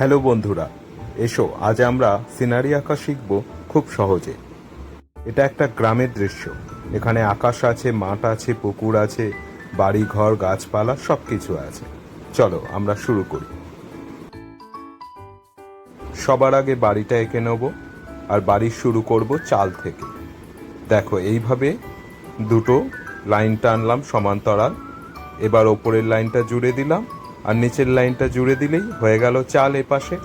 Hello বন্ধুরা, এসো, আজ আমরা সিনারি আঁকা শিখব খুব সহজে। এটা একটা গ্রামের দৃশ্য। এখানে আকাশ আছে, মাঠ আছে, পুকুর আছে বাড়ি ঘর গাছপালা সব কিছু আছে। চলো, আমরা শুরু করি। সবার আগে বাড়িটা এঁকে নেব, আর বাড়ি শুরু করব চাল থেকে। দেখো, এইভাবে দুটো লাইন টানলাম সমান্তরাল। এবার ওপরের লাইনটা জুড়ে দিলাম। আর নিচের লাইনটা জুড়ে দিলেই হয়ে গেল চাল এপাশে।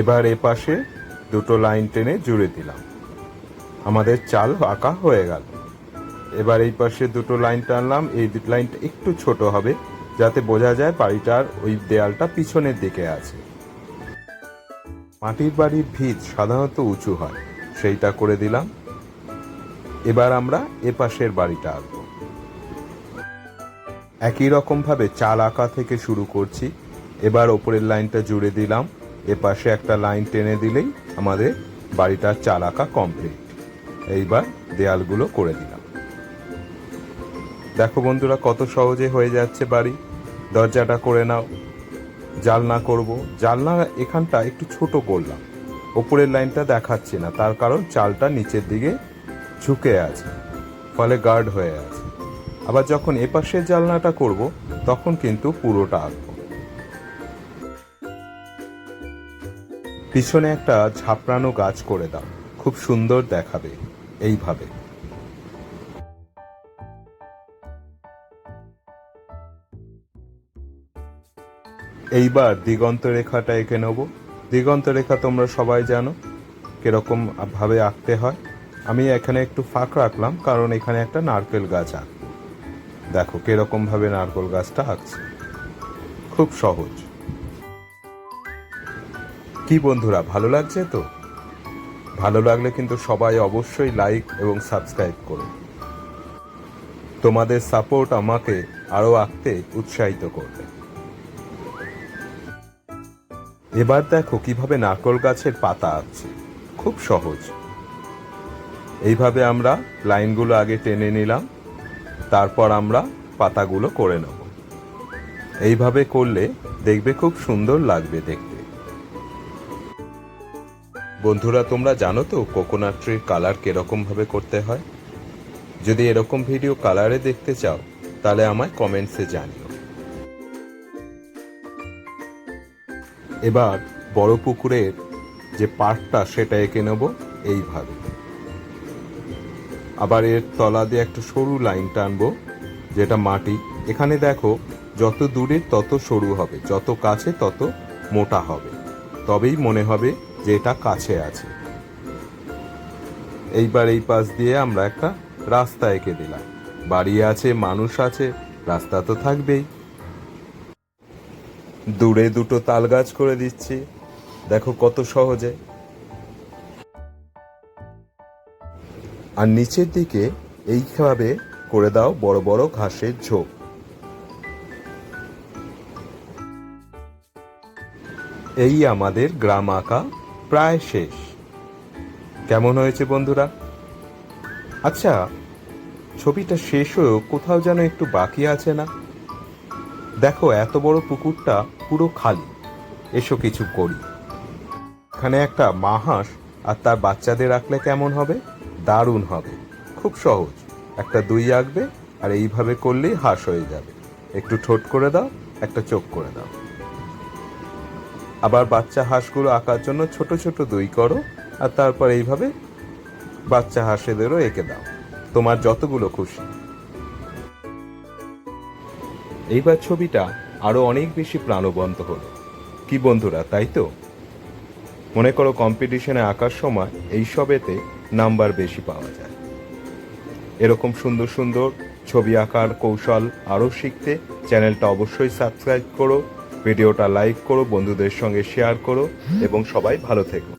এবার এপাশে দুটো লাইন টেনে জুড়ে দিলাম। আমাদের চাল আঁকা হয়ে গেল। এবার এই পাশে দুটো লাইন টানলাম, এই লাইনটা একটু ছোট হবে, যাতে বোঝা যায় বাড়িটার ওই দেয়ালটা পিছনের দিকে আছে। মাটির বাড়ির ভিত সাধারণত উঁচু হয়, সেইটা করে দিলাম। এবার আমরা এপাশের বাড়িটা আঁকবো। একই রকমভাবে চাল আঁকা থেকে শুরু করছি। এবার ওপরের লাইনটা জুড়ে দিলাম। এপাশে একটা লাইন টেনে দিলেই আমাদের বাড়িটার চাল আঁকা কমপ্লিট এইবার দেয়ালগুলো করে দিলাম। দেখো বন্ধুরা, কত সহজে হয়ে যাচ্ছে বাড়ি। দরজাটা করে নাও। জালনা করব। জালনা এখানটা একটু ছোট করলাম। ওপরের লাইনটা দেখাচ্ছে না, তার কারণ চালটা নিচের দিকে ঝুঁকে আছে, ফলে গার্ড হয়ে আছে। আবার যখন এপাশের জালনাটা করব, তখন কিন্তু পুরোটা আঁকবো। পিছনে একটা ঝাপড়ানো গাছ করে দাও। খুব সুন্দর দেখাবে এইভাবে। এইবার দিগন্ত রেখাটা এঁকে নেব। দিগন্ত রেখা তোমরা সবাই জানো, কীরকম ভাবে আঁকতে হয়। আমি এখানে একটু ফাঁক রাখলাম, কারণ এখানে একটা নারকেল গাছ আঁক দেখো কীরকম ভাবে নারকেল গাছটা আঁকছে। খুব সহজ। কি বন্ধুরা, ভালো লাগছে তো? ভালো লাগলে কিন্তু সবাই অবশ্যই লাইক এবং সাবস্ক্রাইব করো। তোমাদের সাপোর্ট আমাকে আরও আঁকতে উৎসাহিত করবে। এবার দেখো কীভাবে নারকল গাছের পাতা আঁকছে। খুব সহজ। এইভাবে আমরা লাইনগুলো আগে টেনে নিলাম। তারপর আমরা পাতাগুলো করে নেব। এইভাবে করলে দেখবে খুব সুন্দর লাগবে দেখতে। বন্ধুরা, তোমরা জানো তো কোকোনাট ট্রির কালার কীরকম ভাবে করতে হয়? যদি এরকম ভিডিও কালারে দেখতে চাও, তাহলে আমায় কমেন্টসে জানিও। এবার বড় পুকুরের যে পার্টটা সেটা এঁকে নেব এইভাবে। আবার এর তলা দিয়ে একটা সরু লাইন টানবো, যেটা মাটি। এখানে দেখো, যত দূরে তত সরু হবে, যত কাছে তত মোটা হবে। তবেই মনে হবে যে এটা কাছে আছে। এইবার এই পাশ দিয়ে আমরা একটা রাস্তা এঁকে দিলাম। বাড়ি আছে, মানুষ আছে, রাস্তা তো থাকবেই। দূরে দুটো তাল গাছ করে দিচ্ছি। দেখো কত সহজে। আর নিচের দিকে এইভাবে করে দাও বড় বড় ঘাসের ঝোপ। এই আমাদের গ্রাম আঁকা প্রায় শেষ। কেমন হয়েছে বন্ধুরা? আচ্ছা ছবিটা শেষ হয়েও কোথাও যেন একটু বাকি আছে না? দেখো, এত বড় পুকুরটা পুরো খালি। এসো কিছু করি। এখানে একটা মা হাঁস আর তার বাচ্চাদের রাখলে কেমন হবে? দারুণ হবে। খুব সহজ। একটা দুই আঁকবে আর এইভাবে করলেই হাঁস হয়ে যাবে। একটু ঠোঁট করে দাও, একটা চোখ করে দাও। আবার বাচ্চা হাঁসগুলো আঁকার জন্য ছোট ছোট দুই করো আর তারপর এইভাবে বাচ্চা হাঁসেদেরও এঁকে দাও। তোমার যতগুলো খুশি। এইবার ছবিটা আরও অনেক বেশি প্রাণবন্ত হলো। কি বন্ধুরা, তাই তো? মনে করো কম্পিটিশনে আঁকার সময় এইসবেতে নাম্বার বেশি পাওয়া যায়। এরকম সুন্দর সুন্দর ছবি আঁকার কৌশল আরও শিখতে চ্যানেলটা অবশ্যই সাবস্ক্রাইব করো, ভিডিওটা লাইক করো, বন্ধুদের সঙ্গে শেয়ার করো, এবং সবাই ভালো থেকো।